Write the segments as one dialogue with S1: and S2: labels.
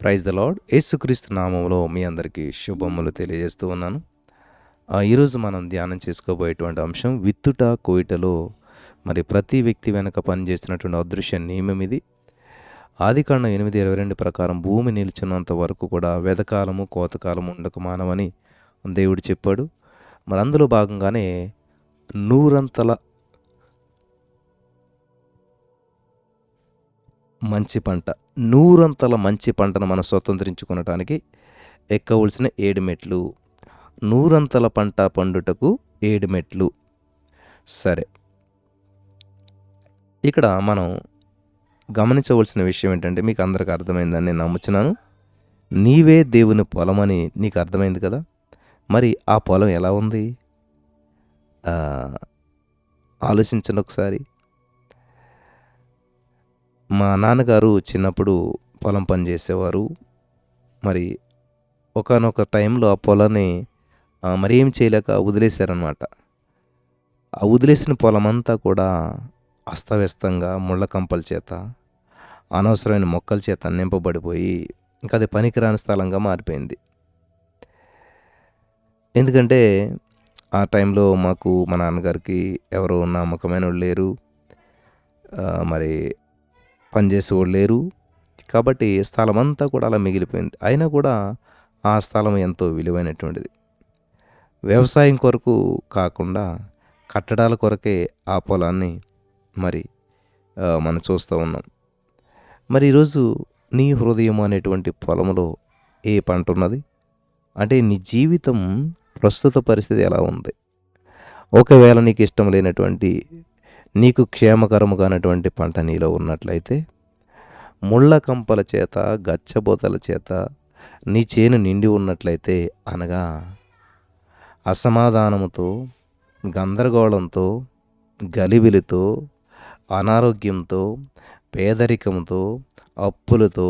S1: Praise the lord యేసుక్రీస్తు నామంలో మీ అందరికీ శుభములు తెలియజేస్తూ ఉన్నాను. ఆ, ఈరోజు మనం ధ్యానం చేసుకోబోయేటువంటి అంశం విత్తుట కోయిటలో మరి ప్రతి వ్యక్తి వెనక పనిచేస్తున్నటువంటి అదృశ్య నియమం ఇది. ఆదికాండం ఎనిమిది ఇరవై రెండు ప్రకారం భూమి నిలిచినంత వరకు కూడా వెదకాలము కోతకాలము ఉండక మానవని దేవుడు చెప్పాడు. మరి అందులో భాగంగానే నూరంతల మంచి పంట నూరంతల మంచి పంటను మనం స్వతంత్రించుకునటానికి ఎక్కవలసిన ఏడు మెట్లు నూరంతల పంట పండుటకు ఏడు మెట్లు సరే. ఇక్కడ మనం గమనించవలసిన విషయం ఏంటంటే మీకు అందరికి అర్థమైందని నేను నమ్ముచున్నాను. నీవే దేవుని పొలం అని నీకు అర్థమైంది కదా? మరి ఆ పొలం ఎలా ఉంది? ఆలోచించండి ఒకసారి. మా నాన్నగారు చిన్నప్పుడు పొలం పని చేసేవారు. మరి ఒకనొక టైంలో ఆ పొలాన్ని మరి ఏం చేయలేక వదిలేశారనమాట ఆ వదిలేసిన పొలం అంతా కూడా అస్తవ్యస్తంగా ముళ్ళ కంపల చేత అనవసరమైన మొక్కల చేత నింపబడిపోయి ఇంకా అది పనికిరాని స్థలంగా మారిపోయింది. ఎందుకంటే ఆ టైంలో మాకు మా నాన్నగారికి ఎవరు నమ్మకమైన వాళ్ళు లేరు. మరి పనిచేసేవాళ్ళు లేరు. కాబట్టి స్థలం అంతా కూడా అలా మిగిలిపోయింది. అయినా కూడా ఆ స్థలం ఎంతో విలువైనటువంటిది. వ్యవసాయం కొరకు కాకుండా కట్టడాల కొరకే ఆ పొలాన్ని మరి మనం చూస్తూ ఉన్నాం. మరి ఈరోజు నీ హృదయం అనేటువంటి పొలంలో ఏ పంట ఉన్నది? అంటే నీ జీవితం ప్రస్తుత పరిస్థితి ఎలా ఉంది? ఒకవేళ నీకు ఇష్టం లేనటువంటి నీకు క్షేమకరముగానటువంటి పంట నీలో ఉన్నట్లయితే ముళ్ళ కంపల చేత గచ్చబోతల చేత నీ చేను నిండి ఉన్నట్లయితే అనగా అసమాధానముతో గందరగోళంతో గలిబిలితో అనారోగ్యంతో పేదరికంతో అప్పులతో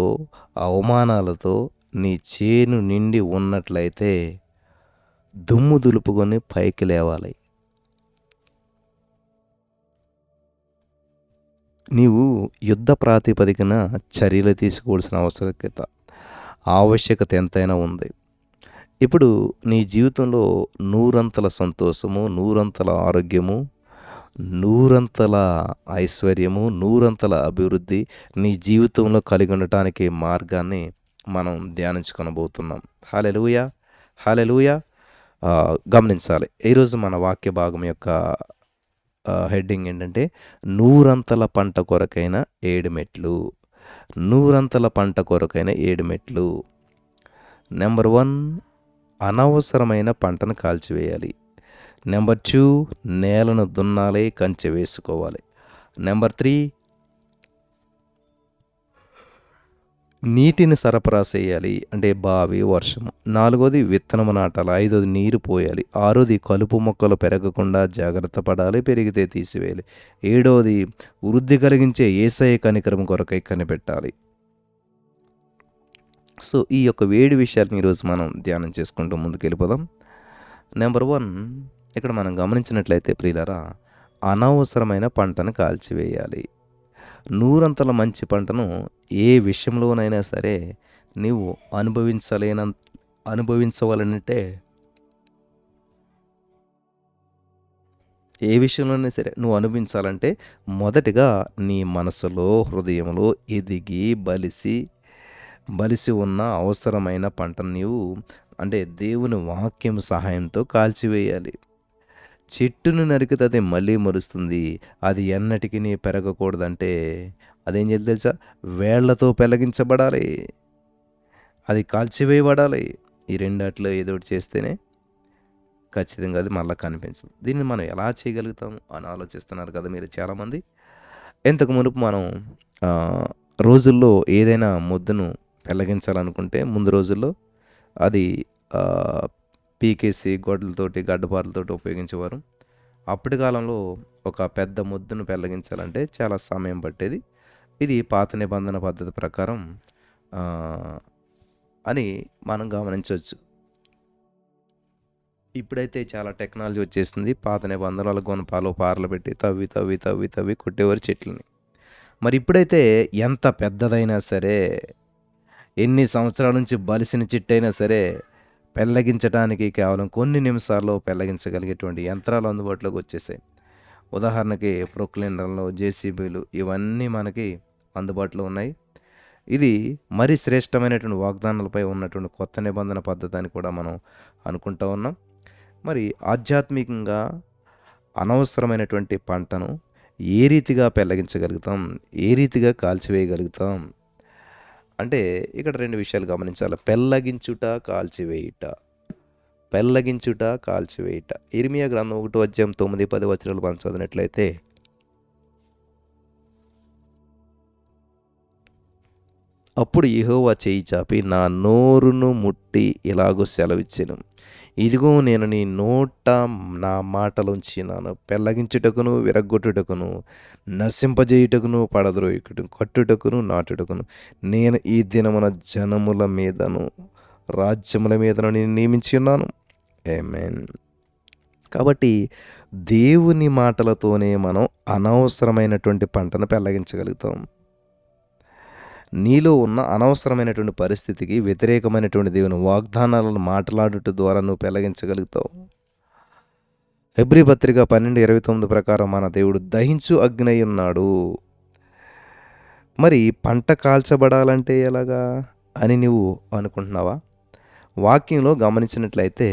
S1: అవమానాలతో నీ చేను నిండి ఉన్నట్లయితే దుమ్ము దులుపుకొని పైకి లేవాలి. నీవు యుద్ధ ప్రాతిపదికన చర్యలు తీసుకోవాల్సిన ఆవశ్యకత ఆవశ్యకత ఎంతైనా ఉంది. ఇప్పుడు నీ జీవితంలో నూరంతల సంతోషము నూరంతల ఆరోగ్యము నూరంతల ఐశ్వర్యము నూరంతల అభివృద్ధి నీ జీవితంలో కలిగి ఉండటానికి మార్గాన్ని మనం ధ్యానించుకొనబోతున్నాం. హాలెలుయ హాలెలుయ గమనించాలి. ఈరోజు మన వాక్య భాగం యొక్క హెడ్డింగ్ ఏంటంటే నూరంతల పంట కొరకైన ఏడు మెట్లు. నూరంతల పంట కొరకైన ఏడు మెట్లు. నెంబర్ వన్ అనవసరమైన పంటను కాల్చివేయాలి. నెంబర్ టూ నేలను దున్నాలి కంచె వేసుకోవాలి. నెంబర్ త్రీ నీటిని సరఫరా చేయాలి అంటే బావి వర్షము నాలుగోది విత్తనము నాటాలి ఐదోది నీరు పోయాలి ఆరోది కలుపు మొక్కలు పెరగకుండా జాగ్రత్త పడాలి పెరిగితే తీసివేయాలి. ఏడోది వృద్ధి కలిగించే ఏసఐ కనికరం కొరకై కనిపెట్టాలి. సో ఈ యొక్క వేడి విషయాలను ఈరోజు మనం ధ్యానం చేసుకుంటూ ముందుకు వెళ్ళిపోదాం నెంబర్ వన్ ఇక్కడ మనం గమనించినట్లయితే ప్రియులరా అనవసరమైన పంటను కాల్చివేయాలి. నూరంతల మంచి పంటను ఏ విషయంలోనైనా సరే నీవు అనుభవించలేన అనుభవించవాలనంటే ఏ విషయంలోనే సరే నువ్వు అనుభవించాలంటే మొదటిగా నీ మనసులో హృదయంలో ఎదిగి బలిసి బలిసి ఉన్న అవసరమైన పంటను నీవు అంటే దేవుని వాక్యం సహాయంతో కాల్చివేయాలి. చెట్టును నరికితే అది మళ్ళీ మరుస్తుంది. అది ఎన్నటికీ పెరగకూడదంటే అదేం చేయాలి తెలుసా? వేళ్ళతో పెలగించబడాలి. అది కాల్చివేయబడాలి. ఈ రెండాట్లో ఏదో ఒకటి చేస్తేనే ఖచ్చితంగా అది మళ్ళీ కనిపించదు. దీన్ని మనం ఎలా చేయగలుగుతాం అని ఆలోచిస్తున్నారు కదా మీరు చాలామంది. ఇంతకు మునుపు మనం రోజుల్లో ఏదైనా ముద్దను పెళ్ళగించాలనుకుంటే ముందు రోజుల్లో అది పీకేసి గొడ్లతోటి గడ్డపారలతోటి ఉపయోగించేవారు. అప్పటి కాలంలో ఒక పెద్ద ముద్దను పెళ్ళగించాలంటే చాలా సమయం పట్టేది. ఇది పాత నిబంధన పద్ధతి ప్రకారం అని మనం గమనించవచ్చు. ఇప్పుడైతే చాలా టెక్నాలజీ వచ్చేసింది. పాత నిబంధనలు గొనపాలు పారలు పెట్టి తవ్వి తవ్వి తవ్వి తవ్వి కొట్టేవారు చెట్లని. మరి ఇప్పుడైతే ఎంత పెద్దదైనా సరే ఎన్ని సంవత్సరాల నుంచి బలిసిన చెట్టు అయినా సరే పెళ్ళగించడానికి కేవలం కొన్ని నిమిషాల్లో పెళ్ళగించగలిగేటువంటి యంత్రాలు అందుబాటులోకి వచ్చేసాయి. ఉదాహరణకి ప్రొక్లినర్లు జేసీబీలు ఇవన్నీ మనకి అందుబాటులో ఉన్నాయి. ఇది మరి శ్రేష్టమైనటువంటి వాగ్దానాలపై ఉన్నటువంటి కొత్త నిబంధన పద్ధతి అని కూడా మనం అనుకుంటా ఉన్నాం. మరి ఆధ్యాత్మికంగా అనవసరమైనటువంటి పంటను ఏ రీతిగా పెళ్ళగించగలుగుతాం? ఏ రీతిగా కాల్చివేయగలుగుతాం? అంటే ఇక్కడ రెండు విషయాలు గమనించాలి. పెళ్ళగించుట కాల్చివేయుట. పెళ్ళగించుట కాల్చివేయుట. ఇర్మియా గ్రంథం ఒకటి వచ్చాం తొమ్మిది పది వచనాలు మనం చదివినట్లయితే అప్పుడు ఇహోవా చేయి చాపి నా నోరును ముట్టి ఇలాగో సెలవిచ్చాను. ఇదిగో నేను నీ నోట నా మాటలుంచినాను పెళ్ళగించుటకును విరగ్గొట్టుటకును నశింపజేయుటకును పడద్రోయుటకు కట్టుటకును నాటుటకును. నేను ఈ దినమున జనముల మీదను రాజ్యముల మీదను నేను నియమించి ఉన్నాను. ఏమేన్ కాబట్టి దేవుని మాటలతోనే మనం అనవసరమైనటువంటి పంటను పెళ్ళగించగలుగుతాం. నీలో ఉన్న అనవసరమైనటువంటి పరిస్థితికి వ్యతిరేకమైనటువంటి దేవుని వాగ్దానాలను మాట్లాడుట ద్వారా నువ్వు పెళ్ళగించగలుగుతావు హెబ్రి పత్రిక పన్నెండు ఇరవై తొమ్మిది ప్రకారం మన దేవుడు దహించు అగ్ని అయి ఉన్నాడు. మరి పంట కాల్చబడాలంటే ఎలాగా అని నువ్వు అనుకుంటున్నావా? వాక్యంలో గమనించినట్లయితే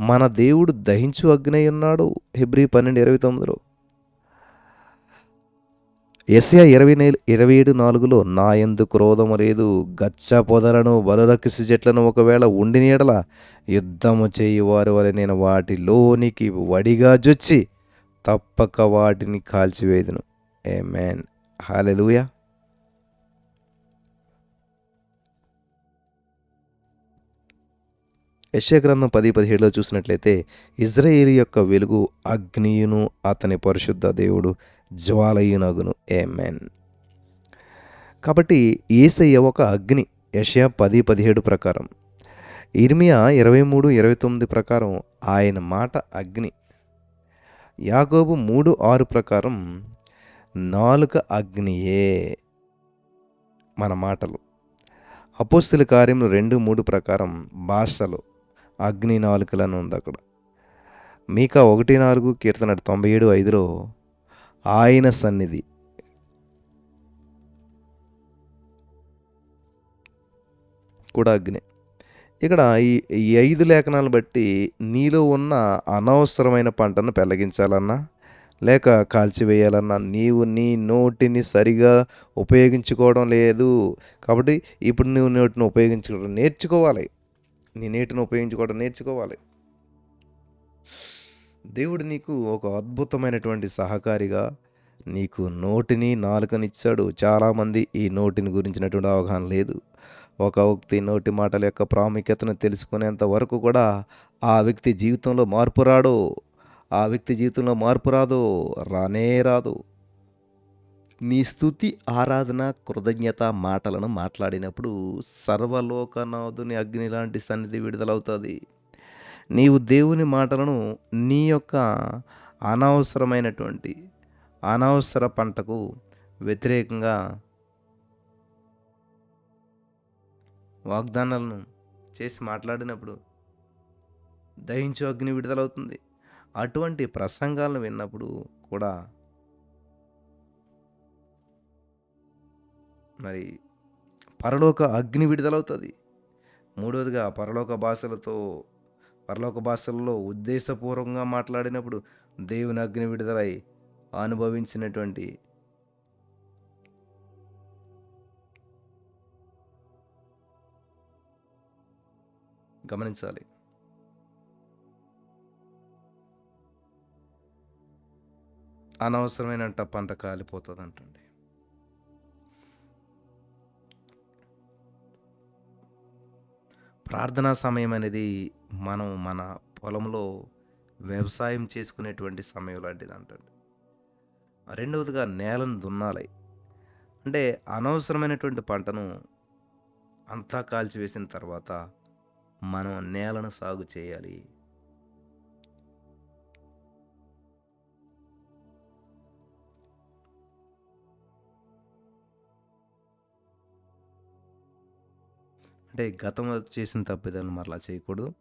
S1: మన దేవుడు దహించు అగ్ని అయి ఉన్నాడు. హెబ్రి పన్నెండు ఇరవై తొమ్మిదిలో. ఎస్యా ఇరవై ఇరవై ఏడు నాలుగులో నా ఎందు క్రోధము లేదు గచ్చ పొదలను బలురకిసి చెట్లను ఒకవేళ ఉండి నీడల యుద్ధము చేయువారు వలె నేను వాటిలోనికి వడిగా జొచ్చి తప్పక వాటిని కాల్చివేదును ఏ మ్యాన్ హాలెలుయా యశగ్రంథం పది పదిహేడులో చూసినట్లయితే ఇజ్రాయేల్ యొక్క వెలుగు అగ్నియును అతని పరిశుద్ధ దేవుడు జ్వాలయునగును. ఏమెన్ కాబట్టి ఏసయ్య ఒక అగ్ని యషయా పది పదిహేడు ప్రకారం. ఇర్మియా ఇరవై మూడు ఇరవై తొమ్మిది ప్రకారం ఆయన మాట అగ్ని. యాగోబు మూడు ఆరు ప్రకారం నాలుక అగ్నియే మన మాటలు. అపోస్తుల కార్యములు రెండు మూడు ప్రకారం భాషలు. అగ్ని నాలుకలను ఉంది అక్కడ. మీకా ఒకటి నాలుగు కీర్తన తొంభై ఏడు ఐదులో ఆయన సన్నిధి. కూడా అగ్ని. ఇక్కడ ఈ ఈ ఐదు లేఖనాలను బట్టి నీలో ఉన్న అనవసరమైన పంటను పెళ్ళగించాలన్నా లేక కాల్చివేయాలన్నా నీవు నీ నోటిని సరిగా ఉపయోగించుకోవడం లేదు. కాబట్టి ఇప్పుడు నువ్వు నోటిని ఉపయోగించుకోవడం నేర్చుకోవాలి. నీ నీటిని ఉపయోగించుకోవడం నేర్చుకోవాలి. దేవుడు నీకు ఒక అద్భుతమైనటువంటి సహకారిగా నీకు నోటిని నాలుకనిచ్చాడు. చాలామంది ఈ నోటిని గురించినటువంటి అవగాహన లేదు. ఒక వ్యక్తి నోటి మాటల యొక్క ప్రాముఖ్యతను తెలుసుకునేంత వరకు కూడా ఆ వ్యక్తి జీవితంలో మార్పు రాడు. ఆ వ్యక్తి జీవితంలో మార్పు రాదు. రానే రాదు. నీ స్థుతి ఆరాధన కృతజ్ఞత మాటలను మాట్లాడినప్పుడు సర్వలోకనాథుని అగ్ని లాంటి సన్నిధి విడుదలవుతుంది. నీవు దేవుని మాటలను నీ యొక్క అనవసరమైనటువంటి అనవసర పంటకు వ్యతిరేకంగా వాగ్దానాలను చేసి మాట్లాడినప్పుడు దహించు అగ్ని విడుదలవుతుంది. అటువంటి ప్రసంగాలను విన్నప్పుడు కూడా మరి పరలోక అగ్ని విడుదలవుతుంది. మూడవదిగా పరలోక భాషలతో పరలోక భాషల్లో ఉద్దేశపూర్వకంగా మాట్లాడినప్పుడు దేవుని అగ్ని విడుదలై అనుభవించినటువంటి గమనించాలి. అనవసరమైన పంట కాలిపోతుంది అంటండి ప్రార్థనా సమయం అనేది మనం మన పొలంలో వ్యవసాయం చేసుకునేటువంటి సమయం లాంటిది అంటండి. రెండవదిగా నేలను దున్నాలి. అంటే అనవసరమైనటువంటి పంటను అంతా కాల్చివేసిన తర్వాత మనం నేలను సాగు చేయాలి. అంటే గతంలో చేసిన తప్పిదాన్ని మరలా చేయకూడదు.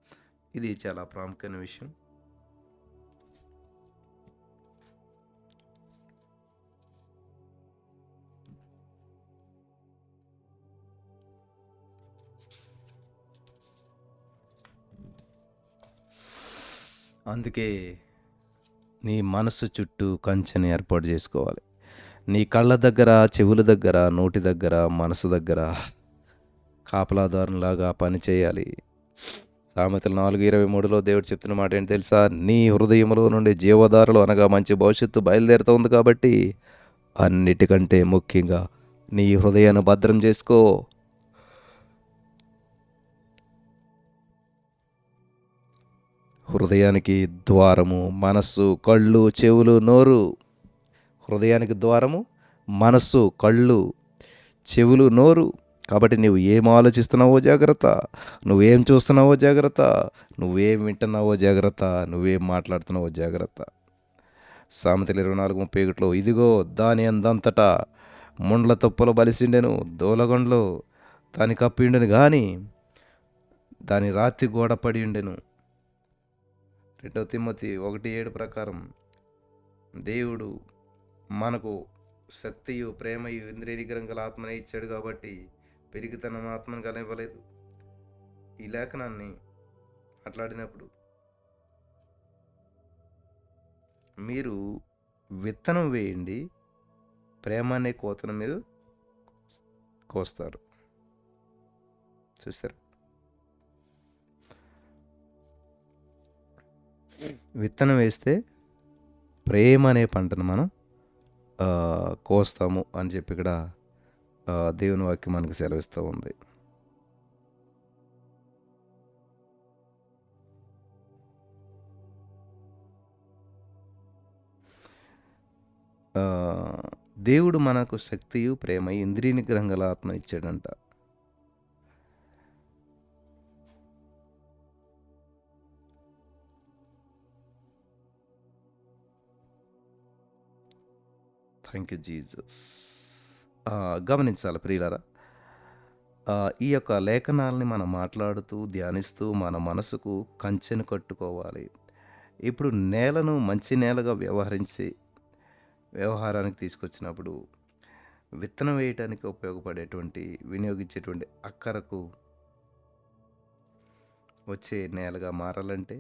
S1: ఇది చాలా ప్రాముఖ్యమైన విషయం. అందుకే నీ మనసు చుట్టూ కంచెని ఏర్పాటు చేసుకోవాలి. నీ కళ్ళ దగ్గర చెవుల దగ్గర నోటి దగ్గర మనసు దగ్గర కాపలాదారునిలాగా పని చేయాలి. సామెతలు నాలుగు ఇరవై మూడులో దేవుడు చెప్తున్న మాట ఏంటి తెలుసా? నీ హృదయంలో నుండి జీవధారలు అనగా మంచి భవిష్యత్తు బయలుదేరుతుంది కాబట్టి అన్నిటికంటే ముఖ్యంగా నీ హృదయాన్ని భద్రం చేసుకో. హృదయానికి ద్వారము మనస్సు కళ్ళు చెవులు నోరు. హృదయానికి ద్వారము మనస్సు కళ్ళు చెవులు నోరు. కాబట్టి నువ్వు ఏం ఆలోచిస్తున్నావో జాగ్రత్త. నువ్వేం చూస్తున్నావో జాగ్రత్త. నువ్వేం వింటున్నావో జాగ్రత్త. నువ్వేం మాట్లాడుతున్నావో జాగ్రత్త. సామెతలు ఇరవై నాలుగు ముప్పై ఒకటిలో ఇదిగో దాని అందంతటా ముండ్ల తొప్పలు బలిసిండెను దోలగొండ్లు దాని కప్పిండెను కానీ దాని రాతి గోడ పడి ఉండెను. రెండవ తిమ్మతి ఒకటి ఏడు ప్రకారం దేవుడు మనకు శక్తియు ప్రేమయు ఇంద్రియ నిగ్రహం గల ఆత్మనే ఇచ్చాడు కాబట్టి పెరిగి తన ఆత్మను కలవలేదు. ఈ లేఖనాన్ని మాట్లాడినప్పుడు మీరు విత్తనం వేయండి ప్రేమ అనే కోతను మీరు కోస్తారు. చూస్తారు విత్తనం వేస్తే ప్రేమ అనే పంటను మనం కోస్తాము అని చెప్పి ఇక్కడ దేవుని వాక్యం మనకు సెలవిస్తూ ఉంది. దేవుడు మనకు శక్తియు ప్రేమ ఇంద్రియ నిగ్రహం గల ఆత్మ ఇచ్చాడంట. థ్యాంక్ యూ జీజస్ గమనించాలి ప్రియులరా. ఈ యొక్క లేఖనాలని మనం మాట్లాడుతూ ధ్యానిస్తూ మన మనసుకు కంచెను కట్టుకోవాలి. ఇప్పుడు నేలను మంచి నేలగా వ్యవహరించి వ్యవహారానికి తీసుకొచ్చినప్పుడు విత్తనం వేయటానికి ఉపయోగపడేటువంటి వినియోగించేటువంటి అక్కరకు వచ్చే నేలగా మారాలంటే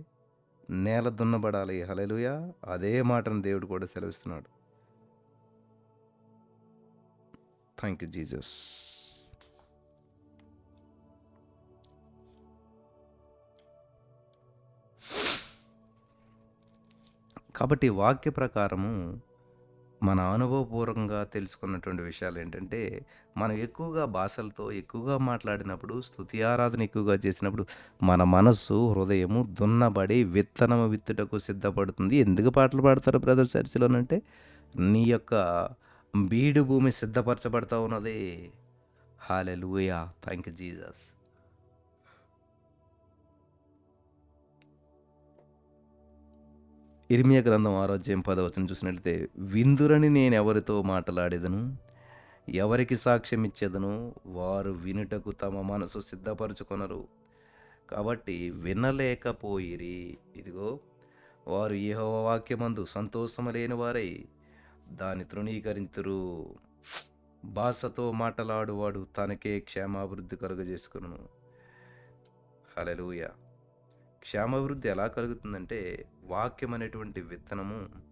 S1: నేల దున్నబడాలి. హలలుయా అదే మాటను దేవుడు కూడా సెలవిస్తున్నాడు. థ్యాంక్ యూ జీజస్ కాబట్టి వాక్య ప్రకారము మన అనుభవపూర్వకంగా తెలుసుకున్నటువంటి విషయాలు ఏంటంటే మనం ఎక్కువగా భాషలతో ఎక్కువగా మాట్లాడినప్పుడు స్థుతి ఆరాధన ఎక్కువగా చేసినప్పుడు మన మనస్సు హృదయము దున్నబడి విత్తనము విత్తుటకు సిద్ధపడుతుంది. ఎందుకు పాటలు పాడతారు బ్రదర్ చర్చిలోనంటే నీ యొక్క బీడు భూమి సిద్ధపరచబడతా ఉన్నది హాలెలూయా. థ్యాంక్ యూ జీజస్ ఇర్మియా గ్రంథం ఆరోగ్యం పదవచనం చూసినట్లయితే విందురని నేను ఎవరితో మాట్లాడేదను? ఎవరికి సాక్ష్యం ఇచ్చేదను వారు వినుటకు తమ మనసు సిద్ధపరచుకొనరు. కాబట్టి వినలేకపోయిరి. ఇదిగో వారు యెహోవా వాక్యమందు సంతోషము లేని వారై దాన్ని తృణీకరింతురు. భాషతో మాటలాడువాడు తనకే క్షేమాభివృద్ధి కలుగజేసుకును. హలలుయ క్షేమాభివృద్ధి ఎలా కలుగుతుందంటే వాక్యం అనేటువంటి విత్తనము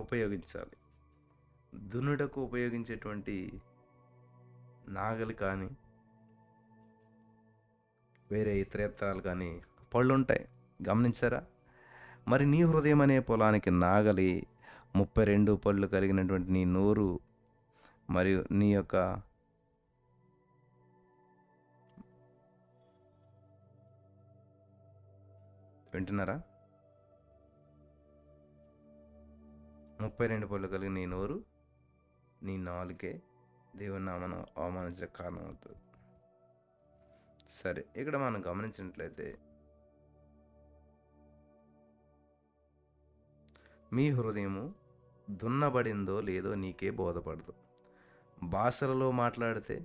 S1: ఉపయోగించాలి. దున్నుటకు ఉపయోగించేటువంటి నాగలి కానీ వేరే ఇతర యంత్రాలు కానీ పళ్ళు ఉంటాయి గమనించారా? మరి నీ హృదయం అనే పొలానికి నాగలి ముప్పై రెండు పళ్ళు కలిగినటువంటి నీ నోరు మరియు నీ యొక్క వింటున్నారా? ముప్పై రెండు పళ్ళు కలిగిన నీ నోరు నీ నాలుకే దేవుని నామను అవమానించే కారణం అవుతుంది సరే ఇక్కడ మనం గమనించినట్లయితే మీ హృదయము దున్నబడిందో లేదో నీకే బోధపడదు. భాషలలో మాట్లాడితే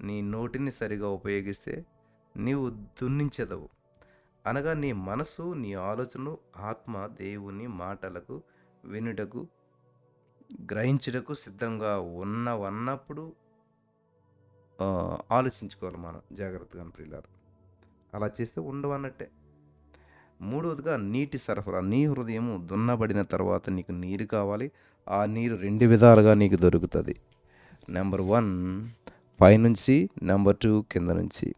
S1: నీ నోటిని సరిగా ఉపయోగిస్తే నీవు దున్నించెదవు. అనగా నీ మనసు నీ ఆలోచనలు ఆత్మ దేవుని మాటలకు వినుటకు గ్రహించుటకు సిద్ధంగా ఉన్నవన్నప్పుడు ఆలోచించుకోవాలి మనం జాగ్రత్తగా ప్రియులారు. అలా చేస్తే ఉండవన్నట్టే. మూడవదిగా నీటి సరఫరా నీ హృదయము దున్నబడిన తర్వాత నీకు నీరు కావాలి. ఆ నీరు రెండు విధాలుగా నీకు దొరుకుతుంది. నెంబర్ వన్ పైనుంచి నెంబర్ టూ కింద నుంచి.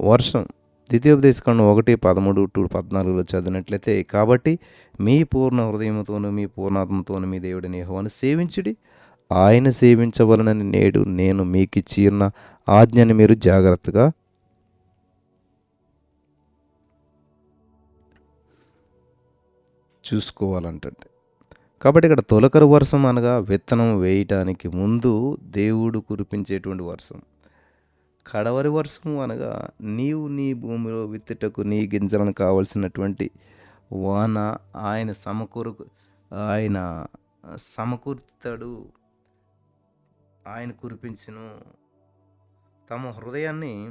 S1: వర్షం ద్వితీయోపదేశకాండం ఒకటి పదమూడు టు పద్నాలుగులో చదివినట్లయితే కాబట్టి మీ పూర్ణ హృదయంతోను మీ పూర్ణాత్మతోను మీ దేవుడిని యెహోవాను సేవించుడి. ఆయన సేవించవలనని నేడు నేను మీకు ఇచ్చి ఉన్న ఆజ్ఞని మీరు జాగ్రత్తగా చూసుకోవాలంటే కాబట్టి ఇక్కడ తొలకరి వర్షం అనగా విత్తనం వేయటానికి ముందు దేవుడు కురిపించేటువంటి వర్షం కడవరి వర్షం అనగా నీవు నీ భూమిలో విత్తుటకు నీ గింజలను కావలసినటువంటి వాన ఆయన సమకూరు ఆయన సమకూర్తాడు ఆయన కురిపించును. తమ హృదయాన్ని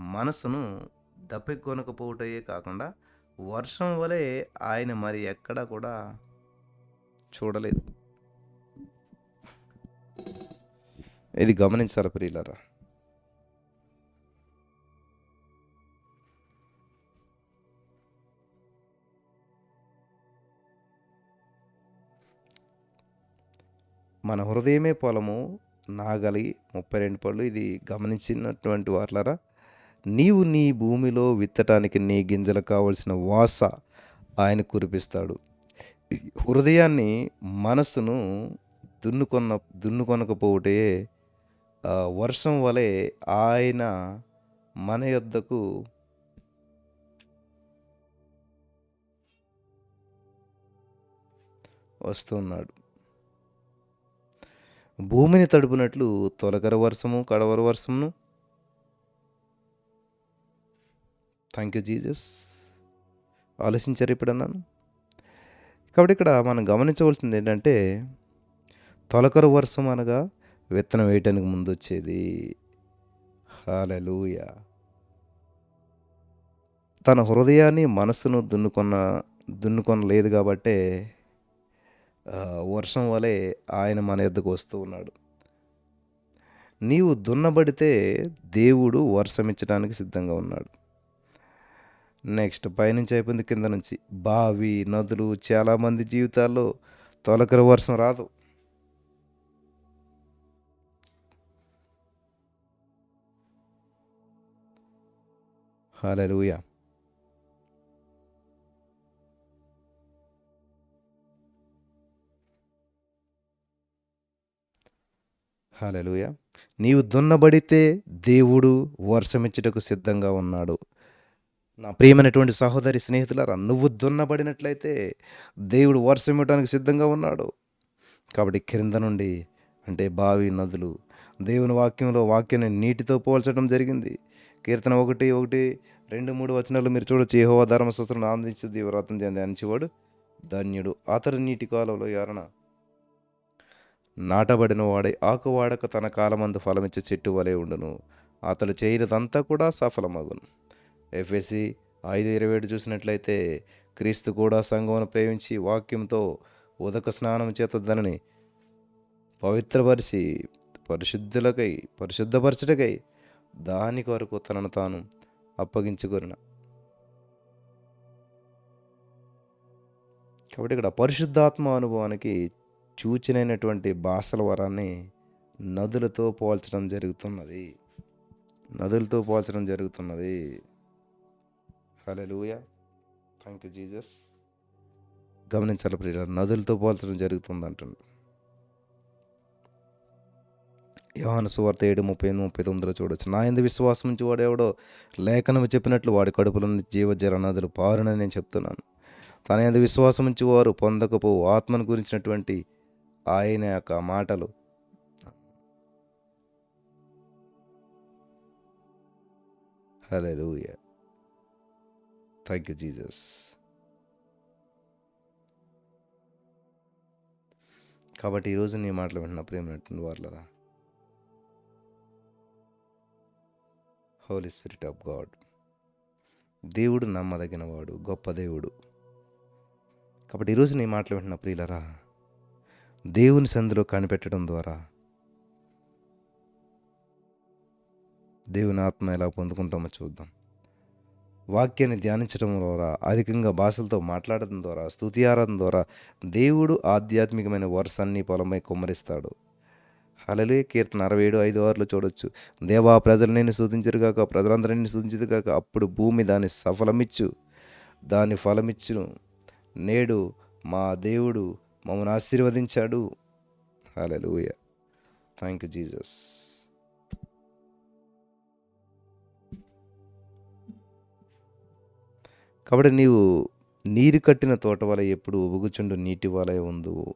S1: మనసును దప్పికొనకపోవటయే కాకుండా వర్షం వలె ఆయన మరి ఎక్కడా కూడా చూడలేదు. ఇది గమనించారు ప్రియులరా? మన హృదయమే పొలము నాగలి ముప్పై రెండు పళ్ళు ఇది గమనించినటువంటి వార్లరా? నీవు నీ భూమిలో విత్తటానికి నీ గింజలు కావలసిన వాస ఆయన కురిపిస్తాడు. హృదయాన్ని మనస్సును దున్నుకొన్న దున్నుకొనకపోతే వర్షం వలె ఆయన మన యొద్దకు వస్తున్నాడు. భూమిని తడుపునట్లు తొలకర వర్షము కడవర వర్షమును థ్యాంక్ యూ జీజస్ ఆలోచించారు ఇప్పుడు అన్నాను కాబట్టి ఇక్కడ మనం గమనించవలసింది ఏంటంటే తొలకరు వర్షం అనగా విత్తనం వేయటానికి ముందు వచ్చేది. హాలూయ తన హృదయాన్ని మనసును దున్నుకొన్న దున్నుకొనలేదు కాబట్టే వర్షం వలె ఆయన మన ఎద్దకు వస్తూ ఉన్నాడు. నీవు దున్నబడితే దేవుడు వర్షం ఇచ్చడానికి సిద్ధంగా ఉన్నాడు. నెక్స్ట్ పైనుంచి అయిపోయింది కింద నుంచి. బావి నదులు చాలామంది జీవితాల్లో తొలకరి వర్షం రాదు. హల్లెలూయా. హల్లెలూయా. నీవు దున్నబడితే దేవుడు వర్షమిచ్చుటకు సిద్ధంగా ఉన్నాడు. నా ప్రియమైనటువంటి సహోదరి స్నేహితులారా నువ్వు దున్నబడినట్లయితే దేవుడు వర్షం ఇవ్వడానికి సిద్ధంగా ఉన్నాడు. కాబట్టి క్రింద నుండి అంటే బావి నదులు దేవుని వాక్యంలో వాక్యాన్ని నీటితో పోల్చడం జరిగింది. కీర్తన ఒకటి ఒకటి రెండు మూడు వచనాలు మీరు చూడొచ్చు. యెహోవా ధర్మశాస్త్రం ఆనందించి దీవరాతం ధ్యానించేవాడు ధన్యుడు. అతడు నీటి కాలంలో ఎవరన నాటబడిన వాడే ఆకువాడక తన కాలమందు ఫలమిచ్చే చెట్టు వలె ఉండును. అతడు చేయనిదంతా కూడా సఫలమగును. ఎఫ్ఎసి ఐదు ఇరవై ఏడు చూసినట్లయితే క్రీస్తు కూడా సంఘమును ప్రేమించి వాక్యంతో ఉదక స్నానం చేత దానిని పవిత్రపరిచి పరిశుద్ధులకై పరిశుద్ధపరచుటకై దాని కొరకు తనను తాను అప్పగించుకొనిన. కాబట్టి ఇక్కడ పరిశుద్ధాత్మ అనుభవానికి చూచినైనటువంటి భాషల వరాన్ని నదులతో పోల్చడం జరుగుతున్నది. నదులతో పోల్చడం జరుగుతున్నది. హల్లెలూయా థ్యాంక్ యూ జీజస్ గమనించాలి ప్రియుల నదులతో పోల్చడం జరుగుతుంది అంటుండు యోహాను సువార్త ఏడు ముప్పై ఎనిమిది ముప్పై తొమ్మిదిలో చూడొచ్చు. నా ఎందు విశ్వాసం నుంచి వాడేవాడో లేఖనం చెప్పినట్లు వాడి కడుపులో నుంచి జీవజల నదులు పారునని నేను చెప్తున్నాను. తన ఎందు విశ్వాసం నుంచి వారు పొందకపో ఆత్మను గురించినటువంటి ఆయన యొక్క మాటలు. హల్లెలూయా థ్యాంక్ యూ జీజస్ కాబట్టి ఈరోజు నీ మాటలు వింటున్న ప్రేమనటువంటి వాళ్ళరా హోలీ స్పిరిట్ ఆఫ్ గాడ్ దేవుడు నమ్మదగిన వాడు గొప్ప దేవుడు. కాబట్టి ఈరోజు నీ మాటలు వింటున్న ప్రియులరా దేవుని సందులో కనిపెట్టడం ద్వారా దేవుని ఆత్మ ఎలా పొందుకుంటామో చూద్దాం. వాక్యాన్ని ధ్యానించడం ద్వారా అధికంగా భాషలతో మాట్లాడడం ద్వారా స్థుతి ఆరాధన ద్వారా దేవుడు ఆధ్యాత్మికమైన వర్షాన్ని పొలమై కుమ్మరిస్తాడు. హలలే కీర్తన అరవై ఏడు ఐదు ఆరులో చూడొచ్చు. దేవా ప్రజలు నేను స్థుతించరుగాక ప్రజలందరినీ స్థుతించరుగాక అప్పుడు భూమి దాని సఫలమిచ్చు. దాని ఫలమిచ్చును. నేడు మా దేవుడు మమ్మల్ని ఆశీర్వదించాడు. Hallelujah thank you Jesus. కాబట్టి నీవు నీరు కట్టిన తోట వలె ఎప్పుడు ఉబుగుచుండు నీటి వలె ఉందు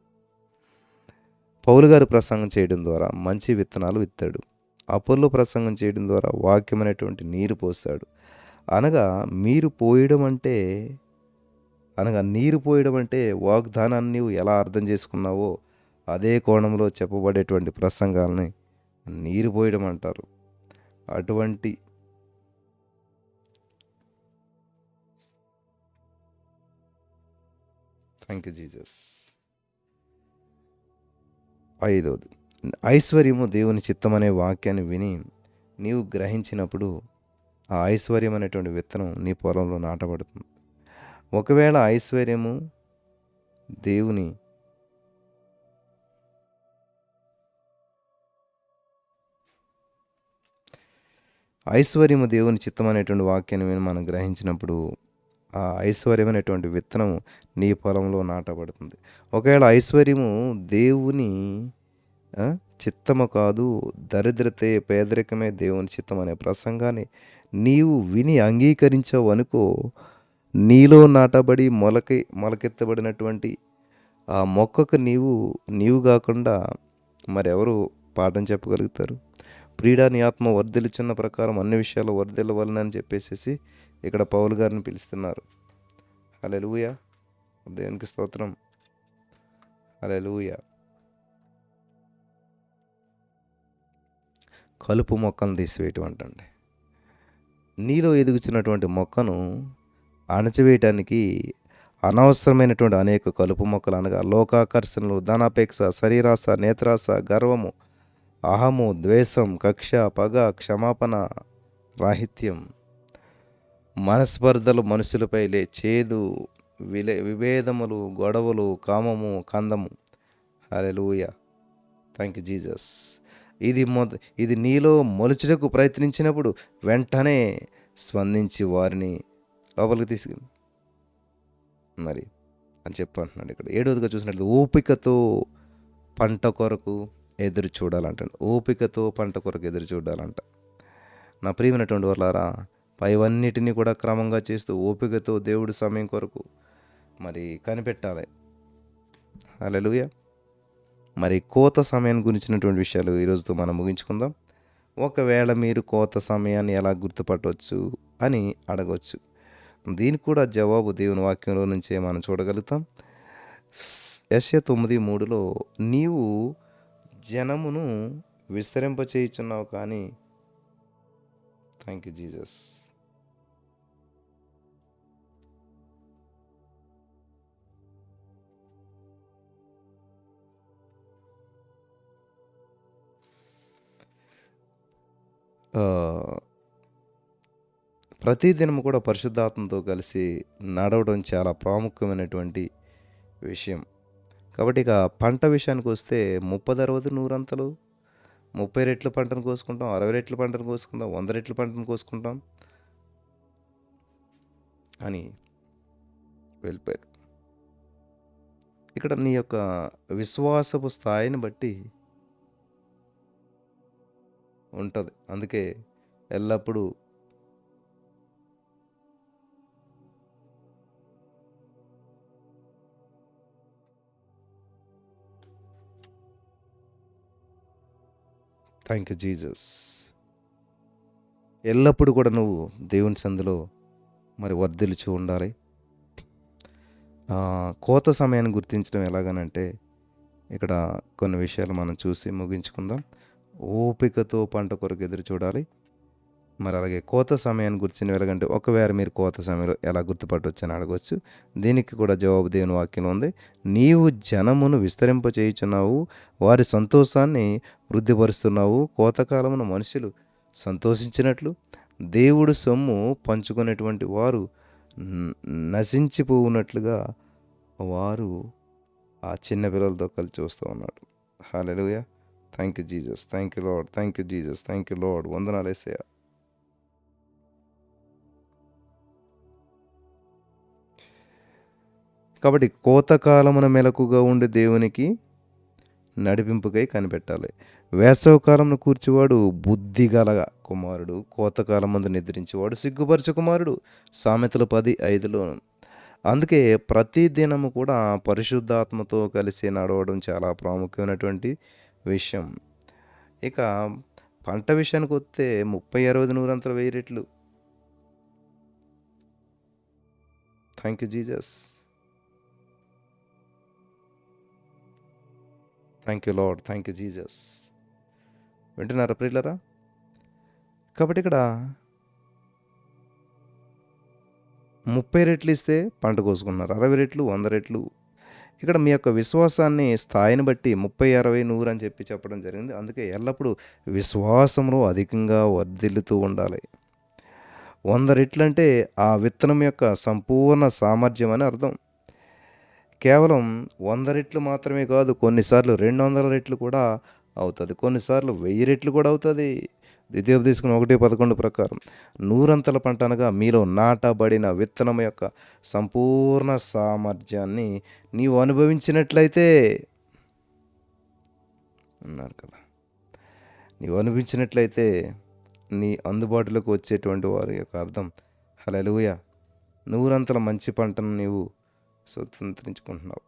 S1: పౌలు గారు ప్రసంగం చేయడం ద్వారా మంచి విత్తనాలు విత్తాడు. అపోల్లో ప్రసంగం చేయడం ద్వారా వాక్యమైనటువంటి నీరు పోస్తాడు. అనగా మీరు పోయడం అంటే అనగా నీరు పోయడం అంటే వాగ్దానాన్ని నీవు ఎలా అర్థం చేసుకున్నావో అదే కోణంలో చెప్పబడేటువంటి ప్రసంగాల్ని నీరు పోయడం అంటారు. అటువంటి థ్యాంక్ యూ జీజస్ ఐదవది ఐశ్వర్యము దేవుని చిత్తం అనే వాక్యాన్ని విని నీవు గ్రహించినప్పుడు ఆ ఐశ్వర్యం అనేటువంటి విత్తనం నీ పొలంలో నాటబడుతుంది. ఒకవేళ ఐశ్వర్యము దేవుని ఐశ్వర్యము దేవుని చిత్తం అనేటువంటి వాక్యాన్ని విని మనం గ్రహించినప్పుడు ఆ ఐశ్వర్యమైనటువంటి విత్తనం నీ పొలంలో నాటబడుతుంది. ఒకవేళ ఐశ్వర్యము దేవుని చిత్తము కాదు దరిద్రతే పేదరికమే దేవుని చిత్తం అనే ప్రసంగాన్ని నీవు విని అంగీకరించావు అనుకో నీలో నాటబడి మొలకి మొలకెత్తబడినటువంటి ఆ మొక్కకు నీవు నీవు కాకుండా మరెవరు పాఠం చెప్పగలుగుతారు? ప్రీడా నీ ఆత్మ వర్ధిల్చున్న ప్రకారం అన్ని విషయాలు వర్ధిల్లవలనని చెప్పేసేసి ఇక్కడ పౌలు గారిని పిలుస్తున్నారు. అలెలుయ దేవునికి స్తోత్రం. అలెలుయ కలుపు మొక్కను తీసివేయటం నీలో ఎదుగుచున్నటువంటి మొక్కను అణచివేయటానికి అనవసరమైనటువంటి అనేక కలుపు మొక్కలు అనగా లోకాకర్షణలు ధనాపేక్ష శరీరాస నేత్రాస గర్వము అహము ద్వేషం కక్ష పగ క్షమాపణ రాహిత్యం. మనస్పర్ధలు మనుషులపై లే చేదు విలే విభేదములు గొడవలు కామము కందము. హల్లెలూయ. థ్యాంక్ యూ జీసస్ ఇది మొద ఇది నీలో మొలుచుటకు ప్రయత్నించినప్పుడు వెంటనే స్పందించి వారిని లోపలికి తీసుకు మరి అని చెప్పంటున్నాడు ఇక్కడ. ఏడవదిగా చూసినట్లు ఓపికతో పంట కొరకు ఎదురు చూడాలంట ఓపికతో పంట కొరకు ఎదురు చూడాలంట. నా ప్రియమైనటువంటి వాళ్ళారా పైవన్నిటిని కూడా క్రమంగా చేస్తూ ఓపికతో దేవుడి సమయం కొరకు మరి కనిపెట్టాలి. హల్లెలూయా. మరి కోత సమయాన్ని గురించినటువంటి విషయాలు ఈరోజుతో మనం ముగించుకుందాం. ఒకవేళ మీరు కోత సమయాన్ని ఎలా గుర్తుపట్టవచ్చు అని అడగవచ్చు దీనికి కూడా జవాబు దేవుని వాక్యంలో నుంచే మనం చూడగలుగుతాం. యశ తొమ్మిది మూడులో నీవు జనమును విస్తరింపచేయుచున్నావు కానీ థ్యాంక్ యూ జీసస్ ప్రతిదినం కూడా పరిశుద్ధాత్మతో కలిసి నడవడం చాలా ప్రాముఖ్యమైనటువంటి విషయం. కాబట్టి ఇక పంట విషయానికి వస్తే ముప్పది అరవది నూరంతలు ముప్పై రెట్ల పంటను కోసుకుంటాం అరవై రెట్ల పంటను కోసుకుంటాం వంద రెట్ల పంటను కోసుకుంటాం అని వెళ్ళిపోయారు. ఇక్కడ నీ యొక్క విశ్వాసపు స్థాయిని బట్టి ఉంటుంది. అందుకే ఎల్లప్పుడూ థ్యాంక్ యూ జీజస్ ఎల్లప్పుడూ కూడా నువ్వు దేవుని సందులో మరి వర్ధిల్చు ఉండాలి. కోత సమయాన్ని గుర్తించడం ఎలాగనంటే ఇక్కడ కొన్ని విషయాలు మనం చూసి ముగించుకుందాం. ఓపికతో పంట కొరకు ఎదురు చూడాలి. మరి అలాగే కోత సమయాన్ని గుర్చిన వెలగంటే ఒకవేళ మీరు కోత సమయంలో ఎలా గుర్తుపట్టవచ్చు అని అడగవచ్చు దీనికి కూడా జవాబు దేవుని వాక్యం ఉంది. నీవు జనమును విస్తరింపచేయుచున్నావు వారి సంతోషాన్ని వృద్ధిపరుస్తున్నావు. కోతకాలమున మనుషులు సంతోషించినట్లు దేవుడు సొమ్ము పంచుకునేటువంటి వారు నశించిపోవునట్లుగా వారు ఆ చిన్న పిల్లలతో కలిసి చూస్తూ ఉన్నాడు. Hallelujah thank you Jesus thank you Lord thank you Jesus thank you Lord వందనాలు వేసేయ కాబట్టి కోతకాలమున మెలకుగా ఉండే దేవునికి నడిపింపుకై కనిపెట్టాలి. వేసవకాలంను కూర్చువాడు గలగా కుమారుడు కోతకాలం ముందు నిద్రించేవాడు సిగ్గుపరచు కుమారుడు సామెతలు పది ఐదులో అందుకే ప్రతి దినము కూడా పరిశుద్ధాత్మతో కలిసి నడవడం చాలా ప్రాముఖ్యమైనటువంటి విషయం. ఇక పంట విషయానికి వస్తే ముప్పై అరవై నూరంతల వెయ్యి రెట్లు. Thank you Jesus thank you Lord thank you Jesus వింటున్నారా ప్రియులరా? కాబట్టి ఇక్కడ ముప్పై రెట్లు ఇస్తే పంట కోసుకున్నారు. అరవై రెట్లు వంద రెట్లు ఇక్కడ మీ యొక్క విశ్వాసాన్ని స్థాయిని బట్టి ముప్పై అరవై నూరు అని చెప్పి చెప్పడం జరిగింది. అందుకే ఎల్లప్పుడూ విశ్వాసంలో అధికంగా వర్ధిల్లుతూ ఉండాలి. వంద రెట్లు అంటే ఆ విత్తనం యొక్క సంపూర్ణ సామర్థ్యం అని అర్థం. కేవలం వంద రెట్లు మాత్రమే కాదు కొన్నిసార్లు రెండు వందల రెట్లు కూడా అవుతుంది. కొన్నిసార్లు వెయ్యి రెట్లు కూడా అవుతుంది. ద్వితీయోపదేశం ఒకటి పదకొండు ప్రకారం నూరంతల పంట అనగా మీలో నాటబడిన విత్తనం యొక్క సంపూర్ణ సామర్థ్యాన్ని నీవు అనుభవించినట్లయితే అన్నారు కదా. నీవు అనుభవించినట్లయితే నీ అందుబాటులోకి వచ్చేటువంటి వారి యొక్క అర్థం హలలుయ నూరంతల మంచి పంటను నీవు స్వతంత్రించుకుంటున్నావు.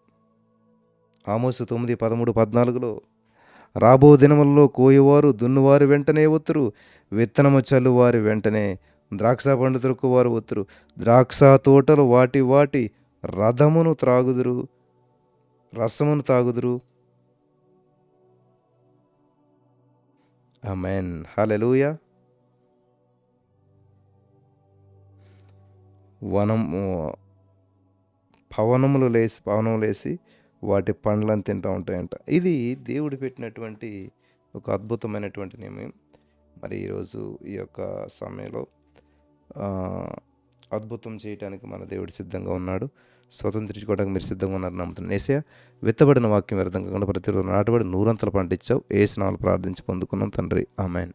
S1: ఆమోసు తొమ్మిది పదమూడు పద్నాలుగులో రాబో దినముల్లో కోయవారు దున్నువారు వెంటనే ఒత్తురు. విత్తనము చల్లువారు వెంటనే ద్రాక్ష పండుతులకు వారు ఒత్తురు. ద్రాక్ష తోటలు వాటి వాటి రథమును త్రాగుదురు రసమును తాగుదురు. అమెన్ హలెలూయ వనము పవనములు లేసి పవనం లేసి వాటి పండ్లను తింటూ ఉంటాయంట. ఇది దేవుడు పెట్టినటువంటి ఒక అద్భుతమైనటువంటి నియమం మరి ఈరోజు ఈ యొక్క సమయంలో అద్భుతం చేయడానికి మన దేవుడు సిద్ధంగా ఉన్నాడు. స్వతంత్రించుకోవడానికి మీరు సిద్ధంగా ఉన్నారు నమ్ముతున్నాను. ఏసయ విత్తబడిన వాక్యం వ్యర్థం కాకుండా ప్రతిరోజు నాటబడి నూరంతలు పండించావు. ఇచ్చావు ఏ ప్రార్థించి పొందుకున్నాం తండ్రి. ఆమెన్.